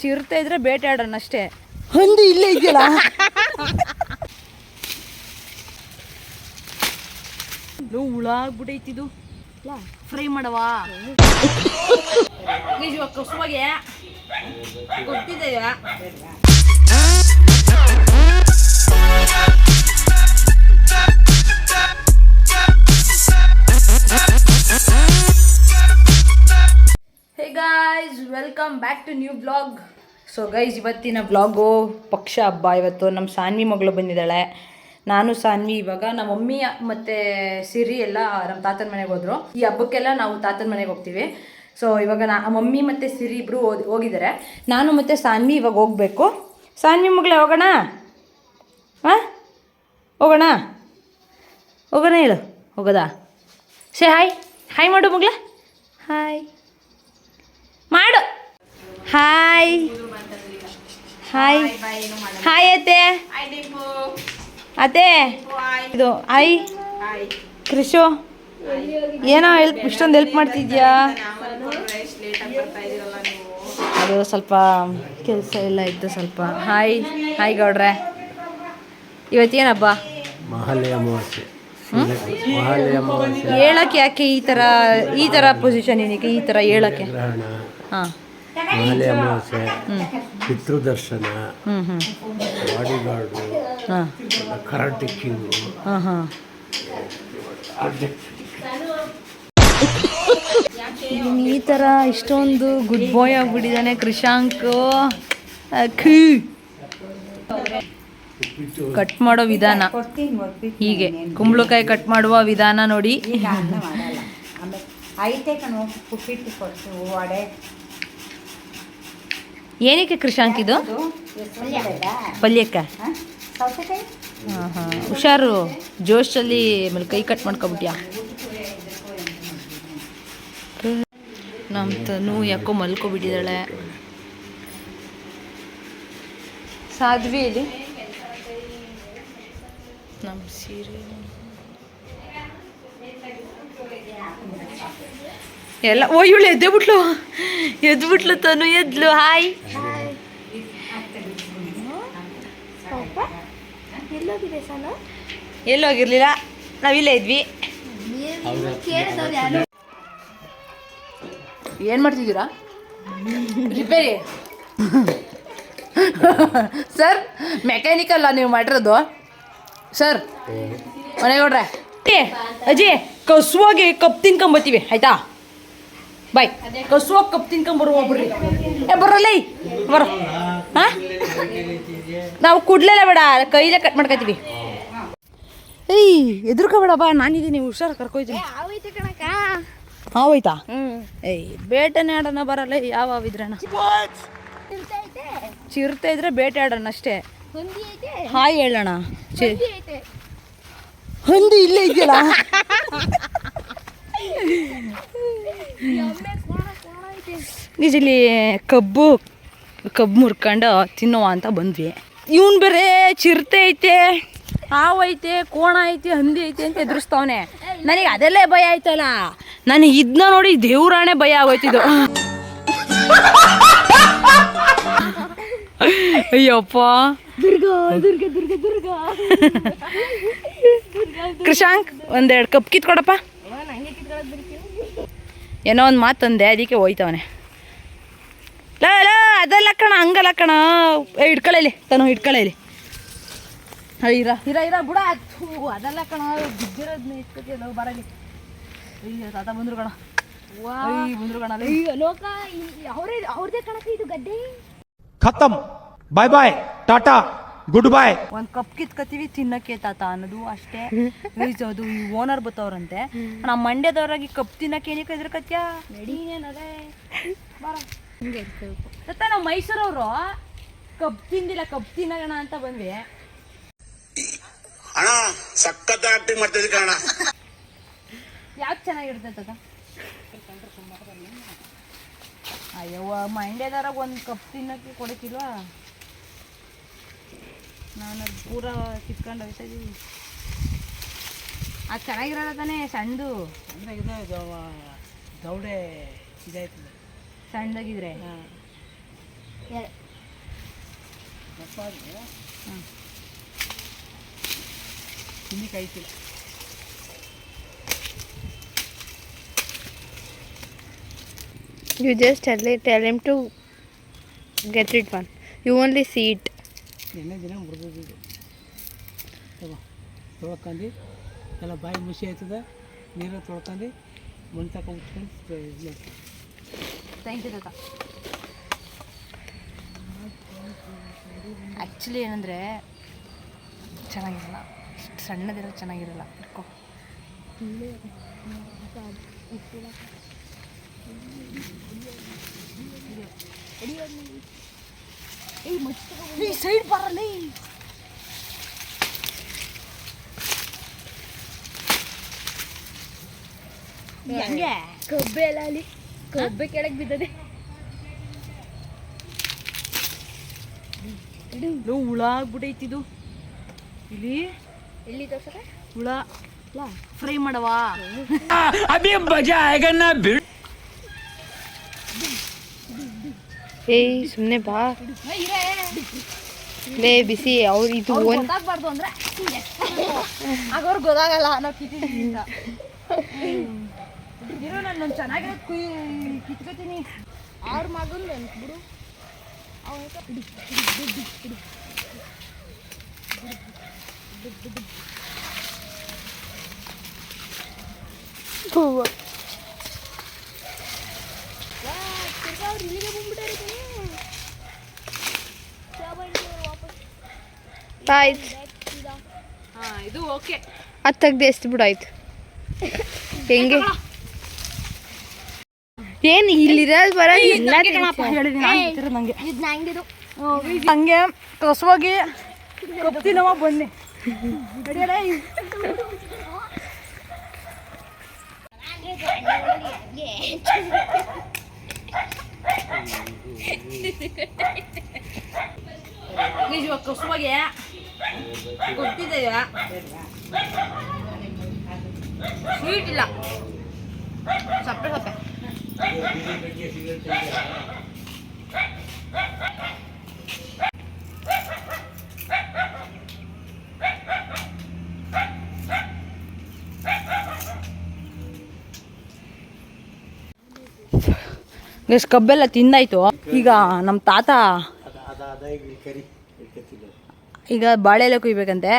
ಚಿರತೆ ಇದ್ರೆ ಆಡ್ರಣ್ಣ ಅಷ್ಟೇ. ಹಂದಿ ಇಲ್ಲೇ ಇದೆಯಲ್ಲ? ಹುಳ ಆಗ್ಬಿಟ್ಟೈತಿದು ಫ್ರೈ ಮಾಡವಾ. ಕಸುವಾಗೆ ಗೊತ್ತಿದೆಯಾ hey guys welcome back to new blog so guys ಇವತ್ತಿನ ಬ್ಲಾಗು ಪಕ್ಷ ಹಬ್ಬ. ಇವತ್ತು ನಮ್ಮ ಸಾನ್ವಿ ಮಗಳು ಬಂದಿದ್ದಾಳೆ. ನಾನು ಸಾನ್ವಿ ಇವಾಗ ನಮ್ಮ ಮಮ್ಮಿ ಮತ್ತು ಸಿರಿ ಎಲ್ಲ ನಮ್ಮ ತಾತನ ಮನೆಗೆ ಹೋದ್ರು. ಈ ಹಬ್ಬಕ್ಕೆಲ್ಲ ನಾವು ತಾತನ ಮನೆಗೆ ಹೋಗ್ತೀವಿ. ಸೊ ಇವಾಗ ನಾ ಮಮ್ಮಿ ಮತ್ತು ಸಿರಿ ಇಬ್ಬರು ಹೋಗಿದ್ದಾರೆ. ನಾನು ಮತ್ತು ಸಾನ್ವಿ ಇವಾಗ ಹೋಗಬೇಕು. ಸಾನ್ವಿ ಮಗಳೇ ಹೋಗೋಣ? ಹಾಂ ಹೋಗೋಣ? ಹೋಗೋಣ ಹೇಳು. ಹೋಗೋದಾ? ಸೇ ಹಾಯ್ ಹಾಯ್ ಮಾಡು ಮಗಳ. ಹಾಯ್ ಮಾಡು. ಹಾಯ್ ಹಾಯ್ ಹಾಯ್ ಅತ್ತೆ. ಅತ್ತೆ. ಇದು ಹಾಯ್ ಕೃಷು ಏನೋ ಹೆಲ್ಪ್ ಇಷ್ಟೊಂದು ಹೆಲ್ಪ್ ಮಾಡ್ತಿದ್ಯಾ? ಅದು ಸ್ವಲ್ಪ ಕೆಲಸ ಎಲ್ಲ ಇತ್ತು ಸ್ವಲ್ಪ. ಹಾಯ್ ಹಾಯ್ ಗೌಡ್ರೆ. ಮಹಾಲಯ ಅಮಾವಾಸ್ಯೆ. ಹೇಳಕ್ಕೆ ಯಾಕೆ ಈ ಥರ ಈ ಥರ ಪೊಸಿಷನ್ ಏನಕ್ಕೆ ಈ ಥರ ಹೇಳಕ್ಕೆ? ಮಹಾಲಯ ಅಮಾವಾಸ್ಯೆ ಪಿತೃದರ್ಶನ ಬಾಡಿ ಗಾರ್ಡು ಕರಾಟೆ ಕಿಂಗು. ಹಾಂ ಹಾಂ. ಇವ್ನು ಈ ಥರ ಇಷ್ಟೊಂದು ಗುಡ್ ಬಾಯ್ ಆಗ್ಬಿಟ್ಟಿದ್ದಾನೆ ಕೃಷಾಂಕ್. ಕಟ್ ಮಾಡೋ ವಿಧಾನ. ಹೀಗೆ. ಕುಂಬಳಕಾಯಿ ಕಟ್ ಮಾಡುವ ವಿಧಾನ ನೋಡಿ ಈಗ ಅನ್ನ ಮಾಡಲ್ಲ ಆಮೇಲೆ ಐತೆ ಕಣು ಉಪ್ಪಿಟ್ಟು ಕೊಟ್ಟು ವಡೆ ಏನಕ್ಕೆ ಕೃಷಾಂಕ್ ಇದು? ಪಲ್ಯಕ್ಕ. ಹುಷಾರು. ಜೋಶಲ್ಲಿ ಆಮೇಲೆ ಕೈ ಕಟ್ ಮಾಡ್ಕೊಬಿಟ್ಯಾ? ನಮ್ಮ ತನು ಯಾಕೋ ಮಲ್ಕೊಬಿಟ್ಟಿದ್ದಾಳೆ. ಸಾಧ್ವಿ ಇಲ್ಲಿ? ನಮ್ಮ ಸೀರೆ. ಎಲ್ಲ, ಓ, ಇವಳು ಎದ್ದೆ ಬಿಟ್ಲು. ಎದ್ಬಿಟ್ಲು ತನು, ಎದ್ಲು. ಹಾಯ್ ಎಲ್ಲೋಗಿರ್ಲಿಲ್ಲ? ನಾವಿಲ್ಲೇ ಇದ್ವಿ. ಏನು ಮಾಡ್ತಿದ್ದೀರಾ? ರಿಪೇರಿ ಸರ್ ಮೆಕ್ಯಾನಿಕಲ್ಲ ನೀವು ಮಾಡಿರೋದು? ಸರ್ ಮನೆಗೆ ಹೊಡ್ರೆ ಏ, ಅಜ್ಜಿ, ಕಸುವಾಗಿ ಕಪ್ ತಿನ್ಕೊಂಬತ್ತೀವಿ, ಆಯ್ತಾ? ಬಾಯ್ ಕಸುವಾಗಿ ಕಪ್ ತಿನ್ಕೊಂಬರುವ ಒಬ್ರಿ ಏ ಬರಲ್ಲ ಬರೋ. ಹಾಂ? ನಾವು ಕುಡ್ಲೆಲ್ಲ ಬೇಡ ಕೈಲೇ ಕಟ್ ಮಾಡ್ಕೊತೀವಿ ಏಯ್ ಎದುರ್ಕೋಬೇಡ ಬಾ ನಾನಿದ್ದೀನಿ ಹುಷಾರು ಕರ್ಕೊಯ್ತೀನಿ. ಹಾವೈತಾ ಏಯ್ ಬೇಟೆನೇ ಆಡೋಣ ಬರಲ್ಲ ಯಾವ ಹಾವಿದ್ರಣ ಚಿರತೆ ಇದ್ರೆ ಬೇಟೆ ಆಡೋಣ ಅಷ್ಟೇ. ಹಾಯ್ ಹೇಳೋಣ. ಹಂದಿ ಇಲ್ಲೇ ಇದೆಯಲ್ಲ? ಇಲ್ಲಿ ಕಬ್ಬು ಕಬ್ಬು ಮುರ್ಕೊಂಡು ತಿನ್ನುವ ಅಂತ ಬಂದ್ವಿ. ಇವನ್ ಬೇರೆ ಚಿರತೆ ಐತೆ ಹಾವು ಐತೆ ಕೋಣ ಐತೆ ಹಂದಿ ಐತೆ ಅಂತ ಎದುರಿಸ್ತಾವನೆ. ನನಗೆ ಅದೆಲ್ಲೇ ಭಯ ಆಯ್ತಲ್ಲ. ನನಗೆ ಇದನ್ನ ನೋಡಿ ದೇವ್ರಾಣೆ ಭಯ ಆಗೋಯ್ತಿದ್ದು. ಅಯ್ಯಪ್ಪ. ಕೃಷಾಂಕ್ ಒಂದೆರಡು ಕಪ್ ಕಿತ್ಕೊಡಪ್ಪ. ಏನೋ ಒಂದು ಮಾತು ಅಂದೆ ಅದಕ್ಕೆ ಹೋಯ್ತವನೆ. ಲ ಲೋ ಅದಲ್ಲ ಕಣ ಹಂಗಲ್ಲ ಕಣ. ಏ ಹಿಡ್ಕೊಳ್ಳಿ ತಾನು ಹಿಡ್ಕೊಳ್ಳಿ ಇರ ಇರ ಇರ ಬುಡ. ಅದೆಲ್ಲ ಕಣ ಬಿದ್ದಿರೋದನ್ನ ಇಟ್ಕೋತಿಯಲ್ಲ ಬರಲಿ ಅಯ್ಯ ತಾತ ಬಂದ್ರು ಕಣ. ಬಂದ್ರು ಕಣ ಲೋಕ ಅವರೇ ಅವ್ರದೇ ಕಣಕ್ಕೆ ಇದು ಗಡ್ಡೆ. ಖತಮ್ bye bye Tata. Good bye ಒಂದ್ ಕಪ್ ಕಿತ್ಕತೀವಿ ತಿನ್ನಕ್ಕೆ ತಾತ ಅನ್ನೋದು ಅಷ್ಟೇ. ಅದು ಈ ಓನರ್ ಬತ್ತವ್ರಂತೆ. ನಮ್ ಮಂಡ್ಯದವ್ರಾಗಿ ಕಪ್ ತಿನ್ನಕ್ಕೆ ಏನಕ್ಕೆ ಇದ್ರ ಕತ್ಯಾ ನಡೀನೇನದೇ ಬರ ತಾತ ನಾವು ಮೈಸೂರವ್ರು ಕಪ್ ತಿಂದಿಲ್ಲ ಕಪ್ ತಿನ್ನಗಣ ಅಂತ ಬಂದ್ವಿ. ಅಣ್ಣ ಸಖತ್ ಆಕ್ಟಿಂಗ್ ಮಾಡ್ತಿದ್ದೆ ಕಣ ಯಾಕೆ ಚೆನ್ನಾಗಿರುತ್ತೆ ತಾತ? ಅಯ್ಯವ್ವ ಮಂಡ್ಯದವ್ರಾಗ ಒಂದು ಕಪ್ ತಿನ್ನಕ್ಕೆ ಕೊಡಕಿಲ್ವಾ ನಾನು ಅದು ಪೂರ ಕಿತ್ಕೊಂಡು ಹೋಗ್ತಾ ಇದ್ದೀವಿ ಅದು ಚೆನ್ನಾಗಿರಲ್ಲ ತಾನೇ ಸಣ್ಣದು? ಅಂದರೆ ಇದು ದೌಡೆ ಇದಾಯ್ತದೆ. ಸಣ್ಣದಾಗಿದ್ರೆ? You just tell it, tell him to get it one. You only see it. ಎಣ್ಣೆ ದಿನ ಮುರಿದಿದ್ದು ತೊಳ್ಕೊಂಡು, ಎಲ್ಲ ಬಾಯಿ ಮುಸಿ ಆಯ್ತದ, ನೀರು ತೊಳ್ಕೊಂಡು, ಮಣ್ಣು ತಕ ಉಟ್ಕೊಂಡು ಇದು ಥ್ಯಾಂಕ್ ಯು ತಾತ. ಆ್ಯಕ್ಚುಲಿ ಏನಂದರೆ, ಚೆನ್ನಾಗಿರಲ್ಲ. ಸಣ್ಣದಿರೋ ಚೆನ್ನಾಗಿರಲ್ಲ. ಇಟ್ಕೋ. ಈ ಸೈಡ್ ಬರಲಿ. ಹೆಂಗೆ? ಕಬ್ಬೆ ಎಲ್ಲ ಅಲ್ಲಿ ಕಬ್ಬೆ ಕೆಳಗೆ ಬಿದ್ದದೆ. ಇದು ಹುಳ ಆಗ್ಬಿಟ್ಟೈತಿದು ಇಲ್ಲಿ ಇಲ್ಲಿ ಹುಳ. ಫ್ರೈ ಮಾಡವಾ? ಏಯ್ ಸುಮ್ಮನೆ ಬಾ. ಲೇ ಬಿಸಿ ಅವ್ರು ಇದು ಗೊತ್ತಾಗ್ಬಾರ್ದು ಅಂದ್ರೆ ಅವ್ರಿಗೆ ಗೊತ್ತಾಗಲ್ಲ ಅನ್ನೋ ಕಿತ್ತಿದ್ದೀವಿ ಅಂತ ಇರೋ ನಾನು ಕುಯ್ ಕಿತ್ಕೋತೀನಿ ಅವ್ರ ಮಗನ್ ಬಿಡು ಆಯ್ತು. ಹಾಂ ಇದು ಓಕೆ. ಅದು ತೆಗ್ದು ಎಷ್ಟು ಬಿಡಾಯ್ತು ಹೆಂಗೆ? ಏನು ಇಲ್ಲಿರೋದು ಬರ? ಎಲ್ಲ ನಂಗೆ. ಇದು ಹಂಗೆ ಕಸವಾಗಿ ಕಪ್ತಿನವ ಬನ್ನಿ. ಇವಾಗ ಕಸುವಾಗಿ ಗೊತ್ತಿದೆಯಾ ಸ್ವೀಟ್ ಇಲ್ಲ ಸಪ್ಪೆ ಸಪ್ಪೆ ಗಸ್ ಕಬ್ಬೆಲ್ಲ ತಿಂದಾಯ್ತು. ಈಗ ನಮ್ಮ ತಾತ ಈಗ ಬಾಳೆ ಎಲೆ ಕುಯ್ಬೇಕಂತೆ.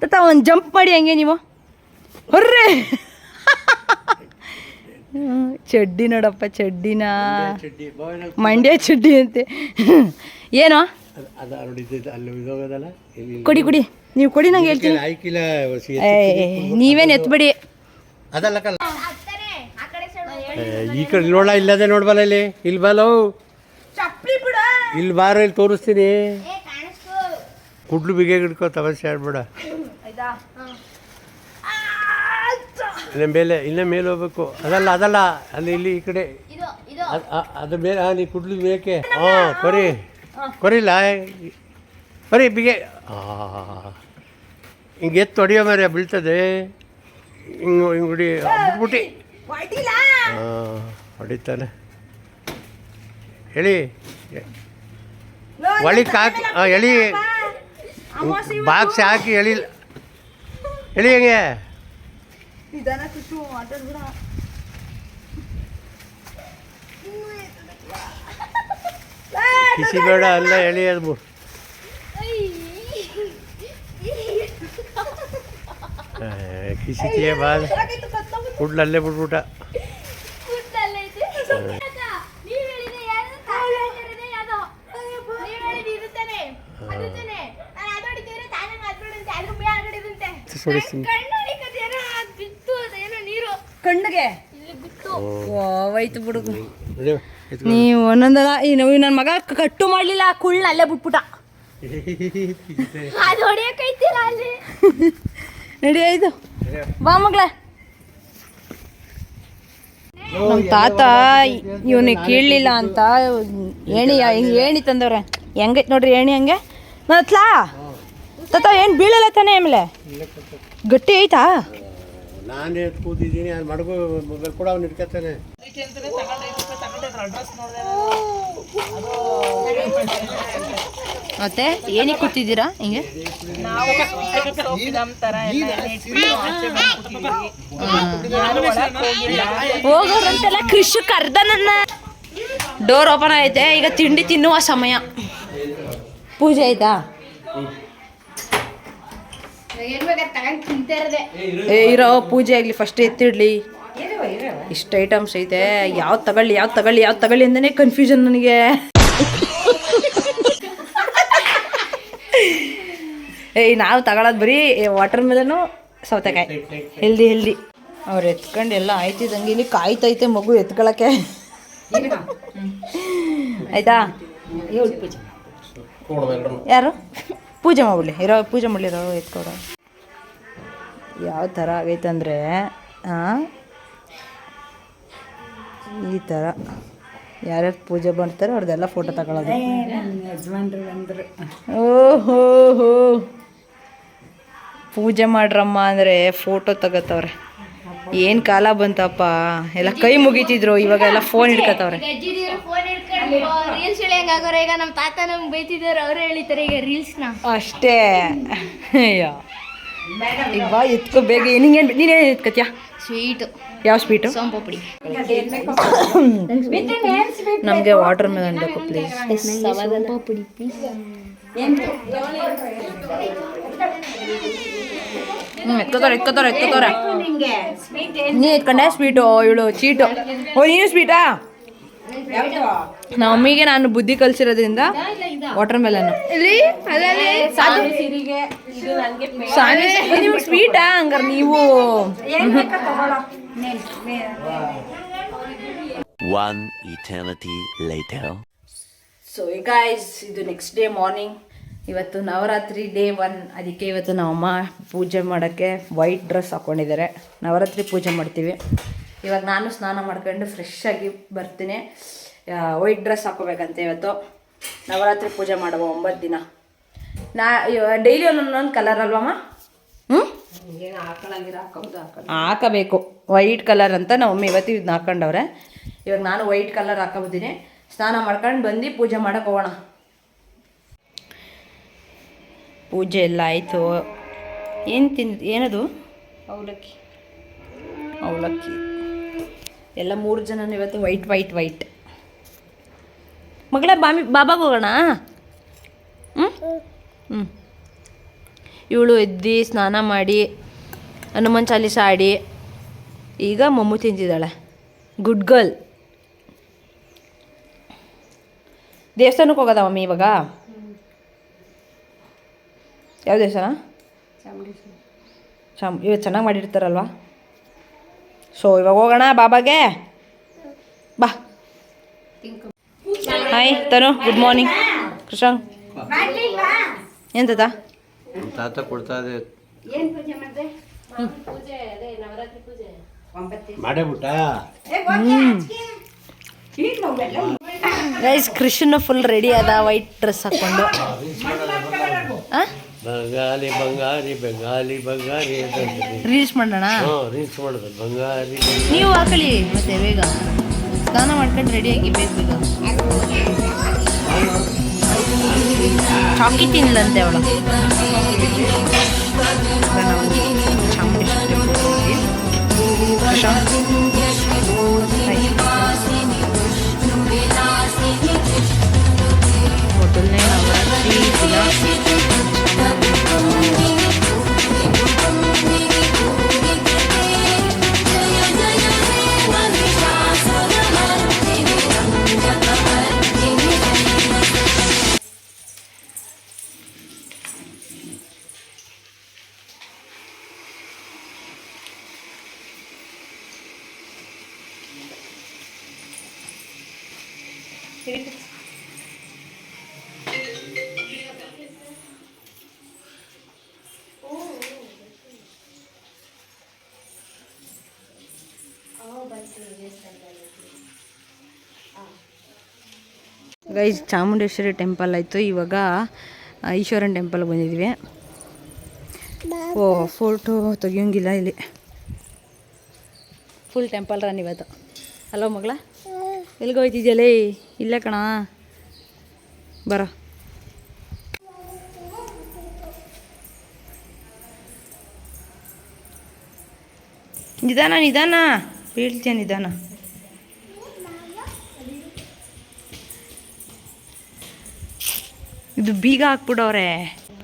ತಾತ ಒಂದು ಜಂಪ್ ಮಾಡಿ ಹಂಗೆ ನೀವು. ಹೊರ್ರೆ. ಚಡ್ಡಿ ನೋಡಪ್ಪ ಚಡ್ಡಿನ. ಮಂಡ್ಯ ಚಡ್ಡಿ ಅಂತೆ. ಏನೋ? ಕೊಡಿ ಕೊಡಿ. ನೀವು ಕೊಡಿ ನಂಗೆ ಹೇಳ್ತೀನಿ. ನೀವೇನು ಎತ್ಬೇಡಿ. ಈ ಕಡೆ ನೋಡ ಇಲ್ಲದೆ ನೋಡ್ಬಲ್ಲ ಇಲ್ಲಿ. ಇಲ್ಲಿ ಬಲವು ಇಲ್ಲಿ ಬಾರ ಇಲ್ಲಿ ತೋರಿಸ್ತೀನಿ. ಕುಡ್ಲು ಬಿಗೆ ಹಿಡ್ಕೋ ತಪಸ್ಸೆ ಆಡ್ಬೇಡ. ಇನ್ನ ಮೇಲೆ ಇನ್ನ ಮೇಲೆ ಹೋಗ್ಬೇಕು. ಅದಲ್ಲ ಅದಲ್ಲ. ಅಲ್ಲಿ ಇಲ್ಲಿ ಈ ಕಡೆ. ಅದ್ರ ಮೇಲೆ ಹಾಂ ನೀ ಕುಡ್ಲು ಬೇಕೆ ಹಾಂ ಕೊರಿ. ಕೊರಿಲ್ಲ ಕೊರಿ ಬಿಗೆ. ಹಾಂ ಹಿಂಗೆ ಎತ್ತು ಹೊಡಿಯೋ ಮರ ಬೀಳ್ತದೆ. ಹಿಂಗೆ ಹಿಂಗೆ ಹೊಡಿ ಬಿಟ್ಬಿಟ್ಟು. ಹೊಡಿತಾನೆ ಹೇಳಿ ಒಳಿಕ್ ಹಾಕಿ ಎಳಿ ಬಾಕ್ಸ್ ಹಾಕಿ ಎಳಿ ಎಳಿ ಹೆಂಗೆ ಕಿಸಿ ಬೇಡ ಅಲ್ಲ ಎಳಿ ಅದು ಕಿಸಿತಿಯೇ ಬಾ ಕುಡ್ಲಲ್ಲೇ ಬಿಟ್ಬಿಟ್ಟ. ಕಣ್ಣಿಗೆ? ಹೋಯ್ತು. ನೀವು ಒಂದೊಂದಲ್ಲ ಈ ನೋವು ನನ್ನ ಮಗ ಕಟ್ಟು ಮಾಡಲಿಲ್ಲ ಕುಳ್ಳ ಅಲ್ಲೇ ಬಿಟ್ಬಿಟ್ಟ. ಅದು ಹೊಡಿಯಕೈತಿಲ್ಲ ಅಲ್ಲಿ? ನಡಿ ಆಯ್ತು ಬಾ ಮಗ್ಳ. ನಮ್ಮ ತಾತ ಇವನಿಗೆ ಕೀಳಲಿಲ್ಲ ಅಂತ ಏಣಿ ಹಿಂಗೆ ಏಣಿ ತಂದವ್ರೆ? ಹೆಂಗೈತೆ ನೋಡ್ರಿ ಏಣಿ ಹಂಗೆ? ನತ್ಲಾ ತಾತ ಏನು ಬೀಳಲ್ಲ ತಾನೇ ಆಮೇಲೆ? ಗಟ್ಟಿ ಐತಾ? ನಾನೇ ಕೂತಿದ್ದೀನಿ ಅದು ಮಡಗು ಮೊಬೈಲ್ ಕೂಡ ಅವ್ನು ಇಟ್ಕೊತಾನೆ ಮತ್ತೆ ಏನಕ್ಕೆ ಕೂತಿದ್ದೀರಾ ಹಿಂಗೆ? ಹೋಗೋರಂತೆಲ್ಲ ಕೃಷಿ ಕರ್ದ ನನ್ನ ಡೋರ್ ಓಪನ್ ಐತೆ ಈಗ ತಿಂಡಿ ತಿನ್ನುವ ಸಮಯ. ಪೂಜೆ ಆಯ್ತಾ? ಏ ಇರೋ ಪೂಜೆ ಆಗಲಿ ಫಸ್ಟ್ ಎತ್ತಿಡ್ಲಿ. ಇಷ್ಟು ಐಟಮ್ಸ್ ಐತೆ. ಯಾವ್ದು ತಗೊಳ್ಳಿ ಯಾವ್ದು ತಗೊಳ್ಳಿ ಯಾವ್ದು ತಗೊಳ್ಳಿ ಅಂತಾನೆ ಕನ್ಫ್ಯೂಷನ್ ನನಗೆ. ಏಯ್ ನಾವು ತಗೊಳದ್ ಬರೀ ವಾಟರ್ ಮೆಲನು ಸೌತೆಕಾಯಿ. ಹೆಲ್ದಿ ಹೆಲ್ದಿ ಅವ್ರು ಎತ್ಕೊಂಡು ಎಲ್ಲ ಆಯ್ತಿದಂಗೆ ಇಲ್ಲಿ ಕಾಯ್ತೈತೆ ಮಗು ಎತ್ಕೊಳಕ್ಕೆ. ಆಯ್ತಾ? ಯಾರು? ಪೂಜೆ ಮಾಡ್ಬಿಡ್ಲಿ. ಇರೋ ಪೂಜೆ ಮಾಡ್ಲಿರೋ ಎತ್ಕೊಡೋ. ಯಾವ ಥರ ಆಗೈತಂದ್ರೆ ಈ ಥರ ಯಾರ್ಯಾರು ಪೂಜೆ ಬರ್ತಾರೆ ಅವ್ರದ್ದೆಲ್ಲ ಫೋಟೋ ತಗೊಳ್ಳೋದು ಓಹೋ ಹೋ ಪೂಜೆ ಮಾಡ್ರಮ್ಮ ಅಂದರೆ ಫೋಟೋ ತಗೋತವ್ರೆ ಏನು ಕಾಲ ಬಂತಪ್ಪ? ಎಲ್ಲ ಕೈ ಮುಗಿತಿದ್ರು ಇವಾಗ ಎಲ್ಲ ಫೋನ್ ಹಿಡ್ಕೊಂಡು ರೀಲ್ಸ್ ಈಗ ನಮ್ಮ ತಾತ ನಮ್ಗೆ ಬೈತಿದ್ದಾರೆ ಅವರೇ ಹೇಳಿತಾರೆ ಈಗ ರೀಲ್ಸ್ನ ಅಷ್ಟೇ. ಅಯ್ಯೋ. ಈಗ ಎತ್ಕೋಬೇಕು ಎತ್ಕೋ ಬೇಗ ನೀನೇನು ಎತ್ಕತ್ಯಾ ಸ್ವೀಟು ಯಾವ ಸ್ವೀಟು? ನಮಗೆ ವಾಟರ್ ಮೆಲನ್ ಬೇಕು ಪ್ಲೀಸ್ ಸೋಂಪಾಪುಡಿ ಪ್ಲೀಸ್ ಹ್ಞೂ ಎತ್ಕೋತಾರೆ ಎತ್ಕೋತಾರೆ ನೀ ಎತ್ಕೊಂಡೆ? ಸ್ವೀಟು ಇವಳು ಚೀಟು. ಓ ನೀನು ಸ್ವೀಟಾ? ನಮ್ಮ ಮಮ್ಮಿಗೆ ನಾನು ಬುದ್ಧಿ ಕಲ್ಸಿರೋದ್ರಿಂದ ವಾಟರ್ ಮೆಲನ್ ಸ್ವೀಟಾ? ಹಂಗಾರೆ ನೀವು One eternity later. So guys ಇದು ನೆಕ್ಸ್ಟ್ ಡೇ ಮಾರ್ನಿಂಗ್ ಇವತ್ತು ನವರಾತ್ರಿ ಡೇ ಒನ್ ಅದಕ್ಕೆ ಇವತ್ತು ನಮ್ಮಮ್ಮ ಪೂಜೆ ಮಾಡೋಕ್ಕೆ ವೈಟ್ ಡ್ರೆಸ್ ಹಾಕ್ಕೊಂಡಿದ್ದಾರೆ ನವರಾತ್ರಿ ಪೂಜೆ ಮಾಡ್ತೀವಿ. ಇವಾಗ ನಾನು ಸ್ನಾನ ಮಾಡ್ಕೊಂಡು ಫ್ರೆಶ್ ಆಗಿ ಬರ್ತೀನಿ. ವೈಟ್ ಡ್ರೆಸ್ ಹಾಕೋಬೇಕಂತೆ ಇವತ್ತು. ನವರಾತ್ರಿ ಪೂಜೆ ಮಾಡುವ ಒಂಬತ್ತು ದಿನ. ನಾ ಡೈಲಿ ಒಂದೊಂದೊಂದು ಕಲರ್ ಅಲ್ವಮ್ಮ ಹ್ಞೂ ಹಾಕಬೇಕು. ವೈಟ್ ಕಲರ್ ಅಂತ ನಮ್ಮ ಮಮ್ಮಿ ಇವತ್ತು ಇದನ್ನ ಹಾಕೊಂಡವ್ರೆ. ಇವಾಗ ನಾನು ವೈಟ್ ಕಲರ್ ಹಾಕೋಬಿದ್ದೀನಿ ಸ್ನಾನ ಮಾಡ್ಕೊಂಡು ಬಂದು ಪೂಜೆ ಮಾಡಕ್ಕೆ ಹೋಗೋಣ. ಪೂಜೆ ಎಲ್ಲ ಆಯಿತು. ಏನು ತಿನ್ ಏನದು? ಅವಲಕ್ಕಿ. ಅವಲಕ್ಕಿ. ಎಲ್ಲ ಮೂರು ಜನ ಇವತ್ತು ವೈಟ್ ವೈಟ್ ವೈಟ್. ಮಗಳ ಬಾಮಿ ಬಾಬಾಗೆ ಹೋಗೋಣ? ಹ್ಞೂ ಹ್ಞೂ ಇವಳು ಎದ್ದು ಸ್ನಾನ ಮಾಡಿ ಹನುಮಾನ್ ಚಾಲೀಸ ಆಡಿ ಈಗ ಮೊಮ್ಮು ತಿಂತಿದ್ದಾಳೆ ಗುಡ್ ಗರ್ಲ್ ದೇವಸ್ಥಾನಕ್ಕೆ ಹೋಗೋದ ಮಮ್ಮಿ ಇವಾಗ? ಯಾವ ದೇವಸ್ಥಾನ? ಚಾಮ್ ಇವತ್ತು ಚೆನ್ನಾಗಿ ಮಾಡಿರ್ತಾರಲ್ವಾ? ಸೊ ಇವಾಗ ಹೋಗೋಣ ಬಾಬಾಗೆ? ಬಾ. Hi Tanu good morning Krishang. ಎಂತದ ನಮ್ಮ ತಾತ ಕೊಡ್ತಾ ಇದೆ ಗೈಸ್ ಕೃಷ್ಣ ಫುಲ್ ರೆಡಿ ಅದ ವೈಟ್ ಡ್ರೆಸ್ ಹಾಕೊಂಡು? ಬಂಗಾಲಿ ಬಂಗಾರಿ ಬಂಗಾಲಿ ಬಂಗಾರಿ ರೀಲ್ಸ್ ಮಾಡೋಣ? ರೀಲ್ಸ್ ಮಾಡೋದು ಬಂಗಾರಿ ನೀವು ಹಾಕಲಿ ಮತ್ತೆ ಬೇಗ. ಸ್ನಾನ ಮಾಡ್ಕೊಂಡು ರೆಡಿಯಾಗಿ ಬೇಗ ಬೇಗ. ಚಾಕಿ ತಿನ್ನಲಂತೆ ಅವಳು. ಮೊದಲನೇ ನವರಾತ್ರಿ ದಿನ ಗೈಸ್, ಚಾಮುಂಡೇಶ್ವರಿ ಟೆಂಪಲ್ ಆಯಿತು. ಇವಾಗ ಈಶ್ವರನ್ ಟೆಂಪಲ್ಗೆ ಬಂದಿದ್ದೀವಿ ಓ ಫೋಟೋ ತೆಗಿಯೋಂಗಿಲ್ಲ ಇಲ್ಲಿ. ಫುಲ್ ಟೆಂಪಲ್ ರನ್ ಇವತ್ತು. ಹಲೋ ಮಗಳ? ಎಲ್ಲಿಗೆ ಹೋಯ್ತಿದ್ಯಲೇ? ಇಲ್ಲ ಕಣ. ಬರ. ನಿಧಾನ ನಿಧಾನ. ಬೀಳ್ತೀಯ ನಿಧಾನ. ಇದು ಬೀಗ ಹಾಕ್ಬಿಡವ್ರೆ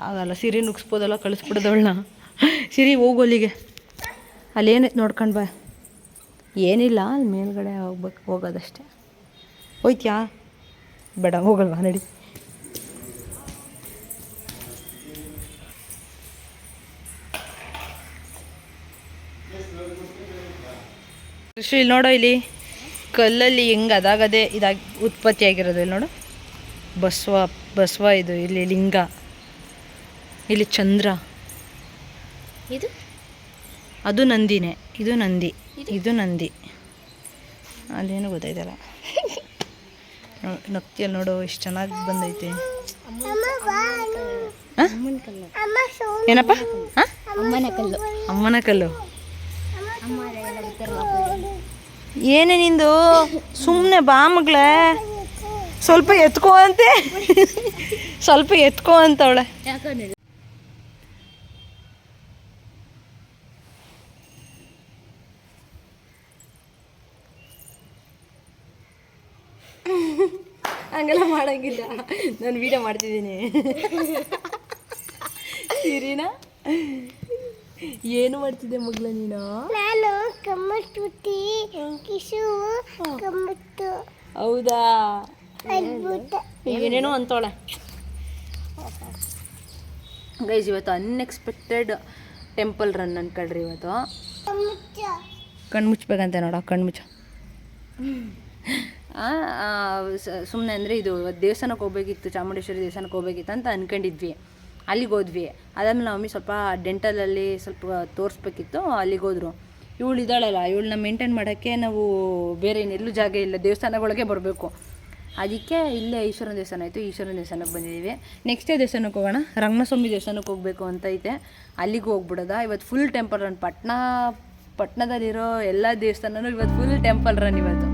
ಆಗಲ್ಲ, ಸಿರಿ ನುಗ್ಸ್ಬೋದಲ್ಲ, ಕಳಿಸ್ಬಿಡೋದವಳನ್ನ. ಸಿರಿ ಹೋಗೋಲಿಗೆ ಅಲ್ಲೇನೈತೆ ನೋಡ್ಕೊಂಡು ಬಾ. ಏನಿಲ್ಲ, ಅಲ್ಲಿ ಮೇಲ್ಗಡೆ ಹೋಗ್ಬೇಕು, ಹೋಗೋದಷ್ಟೇ. ಹೋಯ್ತ್ಯಾ? ಬೇಡ, ಹೋಗಲ್ವಾ, ನಡಿ. ಕೃಷಿ ಇಲ್ಲಿ ನೋಡೋ ಇಲ್ಲಿ. ಕಲ್ಲಲ್ಲಿ ಹೆಂಗೆ ಅದಾಗದೇ ಇದಾಗಿ ಉತ್ಪತ್ತಿ ಆಗಿರೋದು ಇಲ್ಲಿ ನೋಡು. ಬಸವ ಬಸವ ಇದು ಇಲ್ಲಿ ಲಿಂಗ ಇಲ್ಲಿ ಚಂದ್ರ ಇದು ಅದು ನಂದಿನೇ ಇದು ನಂದಿ ಇದು ನಂದಿ ಅಲ್ಲೇನು ಗೊತ್ತಾಯ್ತಲ್ಲ ನಕ್ತಿಯಲ್ಲಿ ನೋಡು ಎಷ್ಟು ಚೆನ್ನಾಗಿ ಬಂದೈತೆ? ಏನಪ್ಪ ಅಮ್ಮನ ಕಲ್ಲು ಅಮ್ಮನ ಕಲ್ಲು ಏನೇ ನಿಂದು ಸುಮ್ಮನೆ ಬಾ ಮಗಳೇ ಸ್ವಲ್ಪ ಎತ್ಕೋ ಅಂತೆ. ಸ್ವಲ್ಪ ಎತ್ಕೋ ಅಂತವಳೆ ಹಂಗೆಲ್ಲ ಮಾಡಂಗಿಲ್ಲ. ನಾನು ವಿಡಿಯೋ ಮಾಡ್ತಿದ್ದೀನಿ. ಸಿರಿನಾ? ಏನು ಮಾಡ್ತಿದ್ದೆ ಮಗ್ಳ ನೀನು? ನಾನು ಕಮ್ಮಟ್ಟುತ್ತಿ ಕಿಶು ಹೌದಾ? ಏನೇನೋ ಅಂತೋಳೆ. ಗೈಸ್ ಇವತ್ತು ಅನ್ಎಕ್ಸ್ಪೆಕ್ಟೆಡ್ ಟೆಂಪಲ್ ರನ್ ಅನ್ಕೊಳ್ರಿ ಇವತ್ತು. ಕಣ್ಣು ಮುಚ್ಚಬೇಕಂತ ನೋಡ ಕಣ್ಣು ಮುಚ್ಚ ಸುಮ್ಮನೆ ಅಂದರೆ ಇದು ದೇವಸ್ಥಾನಕ್ಕೆ ಹೋಗ್ಬೇಕಿತ್ತು ಚಾಮುಂಡೇಶ್ವರಿ ದೇವಸ್ಥಾನಕ್ಕೆ ಹೋಗ್ಬೇಕಿತ್ತು ಅಂತ ಅಂದ್ಕೊಂಡಿದ್ವಿ ಅಲ್ಲಿಗೆ ಹೋದ್ವಿ. ಅದಾದ್ಮೇಲೆ ನಾವು ಮಮ್ಮಿ ಸ್ವಲ್ಪ ಡೆಂಟಲಲ್ಲಿ ಸ್ವಲ್ಪ ತೋರಿಸ್ಬೇಕಿತ್ತು ಅಲ್ಲಿಗೆ ಹೋದ್ರು. ಇವಳು ಇದ್ದಾಳಲ್ಲ ಇವಳನ್ನ ಮೇಂಟೈನ್ ಮಾಡೋಕ್ಕೆ ನಾವು ಬೇರೆ ಇನ್ನೆಲ್ಲೂ ಜಾಗ ಇಲ್ಲ ದೇವಸ್ಥಾನಗಳಿಗೆ ಬರಬೇಕು. ಅದಕ್ಕೆ ಇಲ್ಲೇ ಈಶ್ವರನ ದೇವಸ್ಥಾನ ಆಯಿತು ಈಶ್ವರನ ದೇವಸ್ಥಾನಕ್ಕೆ ಬಂದಿದ್ದೀವಿ. ನೆಕ್ಸ್ಟ್ ಡೇ ದೇವಸ್ಥಾನಕ್ಕೆ ಹೋಗೋಣ. ರಂಗನಸ್ವಾಮಿ ದೇವಸ್ಥಾನಕ್ಕೆ ಹೋಗಬೇಕು ಅಂತ ಐತೆ. ಅಲ್ಲಿಗೆ ಹೋಗ್ಬಿಡೋದ? ಇವತ್ತು ಫುಲ್ ಟೆಂಪಲ್ ರನ್ ಪಟ್ನಾ ಪಟ್ಟಣದಲ್ಲಿರೋ ಎಲ್ಲ ದೇವಸ್ಥಾನನೂ ಇವತ್ತು ಫುಲ್ ಟೆಂಪಲ್ ರನ್ ಇವತ್ತು.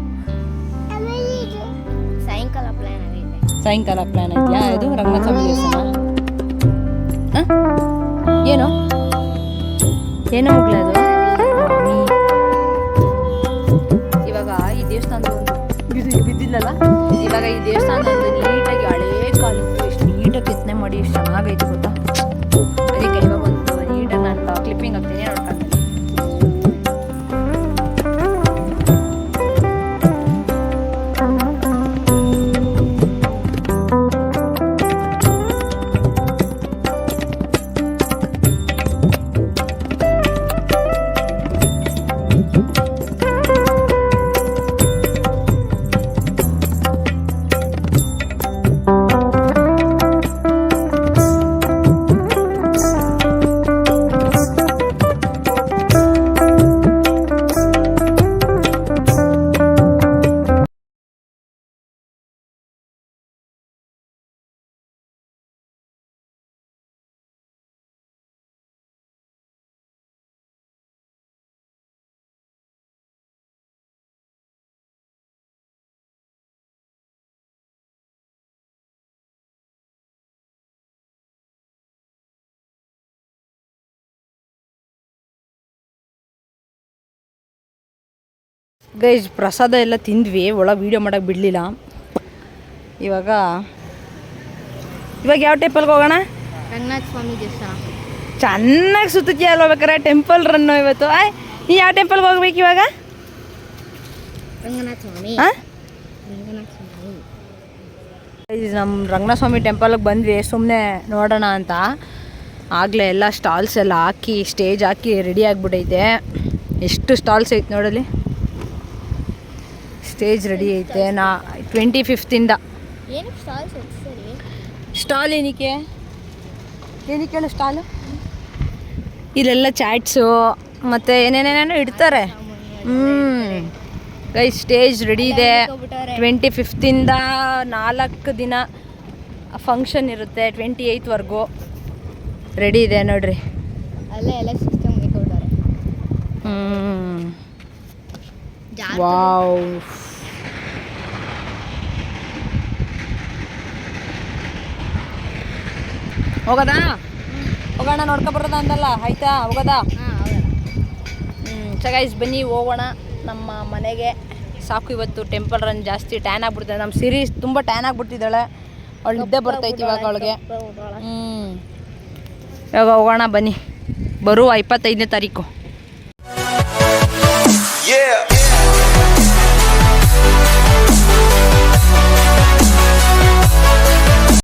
ಸಾಯಂಕಾಲ ಪ್ಲಾನ್ ಆಗಿದೆ ಸಾಯಂಕಾಲ ಪ್ಲ್ಯಾನ್ ಐತಿಯಾ ಇದು ರಂಗನಸ್ವಾಮಿ ದೇವಸ್ಥಾನ? ಏನು? ಏನೋ ಹೋಗ್ಲಾ ಅದು? ಬಿದ್ದಿಲ್ಲಲ್ಲ ಇವಾಗ ಈ ದೇವಸ್ಥಾನ ನೀಟಾಗಿ ಹಳೇ ಕಾಲು ಎಷ್ಟು ನೀಟಾಗಿ ಕೆತ್ತನೆ ಮಾಡಿ ಎಷ್ಟು ಚೆನ್ನಾಗೈತೆ ಗೊತ್ತಾ? ಅದಕ್ಕೆ ಇವಾಗ ಒಂದು ನೀಟಾಗಿ ನಾನು ಕ್ಲಿಪ್ಪಿಂಗ್ ಹಾಕ್ತೀನಿ ನೋಡ್ಕೊಂಡು ಗೈಸ್ ಪ್ರಸಾದ ಎಲ್ಲ ತಿಂದ್ವಿ ಒಳಗೆ ವೀಡಿಯೋ ಮಾಡೋಕೆ ಬಿಡಲಿಲ್ಲ. ಇವಾಗ ಇವಾಗ ಯಾವ ಟೆಂಪಲ್ಗೆ ಹೋಗೋಣ? ರಂಗನಾಥ ಸ್ವಾಮಿ ದೇವಸ್ಥಾನ. ಚೆನ್ನಾಗಿ ಸುತ್ತಿದ್ಯಾ ಅಲ್ವಾ ಹೋಗ್ಬೇಕಾರೆ ಟೆಂಪಲ್ ರನ್ನು ಇವತ್ತು. ಆಯ್ ನೀ ಯಾವ ಟೆಂಪಲ್ಗೆ ಹೋಗ್ಬೇಕು ಇವಾಗ? ರಂಗನಾಥ ಸ್ವಾಮಿ. ಹಾಂ ರಂಗನಾಥ ಸ್ವಾಮಿ. ನಮ್ಮ ಟೆಂಪಲ್ಗೆ ಬಂದ್ವಿ. ಸುಮ್ಮನೆ ನೋಡೋಣ ಅಂತ. ಆಗಲೇ ಎಲ್ಲ ಸ್ಟಾಲ್ಸ್ ಎಲ್ಲ ಹಾಕಿ ಸ್ಟೇಜ್ ಹಾಕಿ ರೆಡಿ ಆಗಿಬಿಟ್ಟೈತೆ ಎಷ್ಟು ಸ್ಟಾಲ್ಸ್ ಐತೆ ನೋಡಲಿ ಸ್ಟೇಜ್ ರೆಡಿ ಐತೆ ನಾ ಟ್ವೆಂಟಿ ಫಿಫ್ತಿಂದ ಸ್ಟಾಲ್ ಏನಕ್ಕೆ ಏನಕ್ಕೆ? ಹೇಳು ಸ್ಟಾಲು ಇಲ್ಲೆಲ್ಲ ಚಾಟ್ಸು ಮತ್ತು ಏನೇನೇನೇನೋ ಇಡ್ತಾರೆ. ಹ್ಞೂ ಗೈ ಸ್ಟೇಜ್ ರೆಡಿ ಇದೆ. ಟ್ವೆಂಟಿ ಫಿಫ್ತಿಂದ ನಾಲ್ಕು ದಿನ ಫಂಕ್ಷನ್ ಇರುತ್ತೆ ಟ್ವೆಂಟಿ ಏಯ್ತ್ವರೆಗೂ ರೆಡಿ ಇದೆ ನೋಡ್ರಿ. ಅಲ್ಲೇ ಎಲ್ಲ ಸಿಸ್ಟಮ್ ಇಟ್ಕೊಳ್ತಾರೆ. ಹ್ಞೂ ವಾವ್ ಹೋಗೋದಾ? ಹೋಗೋಣ ನೋಡ್ಕೊ ಬರೋದ ಅಂದಲ್ಲ? ಆಯ್ತಾ? ಹೋಗೋದಾ? ಹ್ಞೂ ಗೈಸ್ ಬನ್ನಿ ಹೋಗೋಣ. ನಮ್ಮ ಮನೆಗೆ. ಸಾಕು ಇವತ್ತು ಟೆಂಪಲ್ ರನ್ ಜಾಸ್ತಿ ಟ್ಯಾನ್ ಆಗ್ಬಿಡ್ತದೆ. ನಮ್ಮ ಸಿರೀಸ್ ತುಂಬ ಟ್ಯಾನ್ ಆಗಿಬಿಟ್ಟಿದ್ದಾಳೆ. ಅವಳು ನಿದ್ದೆ ಬರ್ತೈತಿ ಇವಾಗ ಅವಳಿಗೆ. ಹ್ಞೂ ಇವಾಗ ಹೋಗೋಣ ಬನ್ನಿ. ಬರುವ ಇಪ್ಪತ್ತೈದನೇ ತಾರೀಕು.